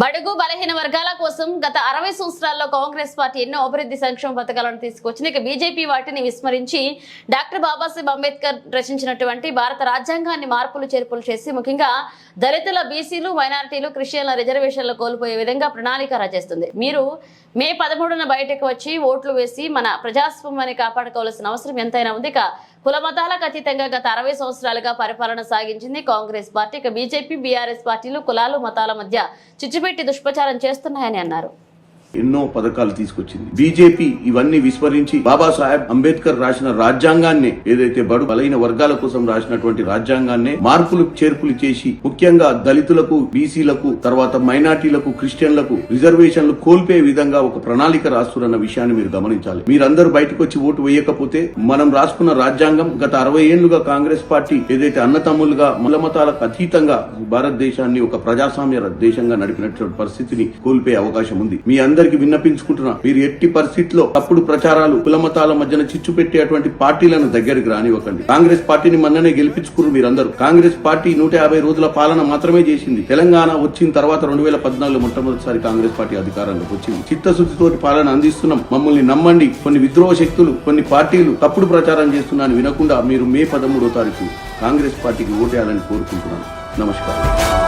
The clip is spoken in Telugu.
బడుగు బలహీన వర్గాల కోసం గత అరవై సంవత్సరాల్లో కాంగ్రెస్ పార్టీ ఎన్నో అభివృద్ధి సంక్షేమ పథకాలను తీసుకొచ్చింది. ఇక బీజేపీ వాటిని విస్మరించి డాక్టర్ బాబాసాహెబ్ అంబేద్కర్ రచించినటువంటి భారత రాజ్యాంగాన్ని మార్పులు చేర్పులు చేసి ముఖ్యంగా దళితుల బీసీలు మైనారిటీలు క్రిస్టియన్ల రిజర్వేషన్లు కోల్పోయే విధంగా ప్రణాళిక రచిస్తుంది. మీరు మే పదమూడున బయటకు వచ్చి ఓట్లు వేసి మన ప్రజాస్వామ్యాన్ని కాపాడుకోవాల్సిన అవసరం ఎంతైనా ఉంది. ఇక కుల మతాలకు అతీతంగా గత అరవై సంవత్సరాలుగా పరిపాలన సాగించింది కాంగ్రెస్ పార్టీ. ఇక బీజేపీ బీఆర్ఎస్ పార్టీలు కులాలు మతాల మధ్య చిచ్చుపెట్టి దుష్ప్రచారం చేస్తున్నాయని అన్నారు. ఎన్నో పథకాలు తీసుకొచ్చింది. బీజేపీ ఇవన్నీ విస్మరించి బాబాసాహెబ్ అంబేద్కర్ రాసిన రాజ్యాంగాన్ని ఏదైతే బడు బలైన వర్గాల కోసం రాసినటువంటి రాజ్యాంగాన్ని మార్పులు చేర్పులు చేసి ముఖ్యంగా దళితులకు బీసీలకు తర్వాత మైనార్టీలకు క్రిస్టియన్లకు రిజర్వేషన్లు కోల్పోయే విధంగా ఒక ప్రణాళిక రాస్తున్న విషయాన్ని మీరు గమనించాలి. మీరందరూ బయటకు వచ్చి ఓటు వేయకపోతే మనం రాసుకున్న రాజ్యాంగం గత అరవై ఏళ్ళుగా కాంగ్రెస్ పార్టీ ఏదైతే అన్నతమ్ములుగా మలమతాలకు అతీతంగా భారతదేశాన్ని ఒక ప్రజాస్వామ్య దేశంగా నడిపినటువంటి పరిస్థితిని కోల్పోయే అవకాశం ఉంది. మీ అందరికి విన్నపించుకుంటున్నా. మీరు ఎట్టి పరిస్థితిలో తప్పుడు ప్రచారాలు కులమతాల మధ్యన చిచ్చు పెట్టేటువంటి పార్టీలను దగ్గరికి రానివ్వకండి. కాంగ్రెస్ పార్టీని మొన్ననే గెలిపించుకున్నారు మీరందరూ. కాంగ్రెస్ పార్టీ నూట యాభై రోజుల పాలన మాత్రమే చేసింది. తెలంగాణ వచ్చిన తర్వాత రెండు వేల పద్నాలుగులో మొట్టమొదటిసారి కాంగ్రెస్ పార్టీ అధికారంలోకి వచ్చింది. చిత్తశుద్ధితోటి పాలన అందిస్తున్నాం. మమ్మల్ని నమ్మండి. కొన్ని విద్రోహ శక్తులు కొన్ని పార్టీలు తప్పుడు ప్రచారం చేస్తున్నాను వినకుండా మీరు మే పదమూడో తారీఖు కాంగ్రెస్ పార్టీకి ఓటేయాలని కోరుకుంటున్నాను. నమస్కారం.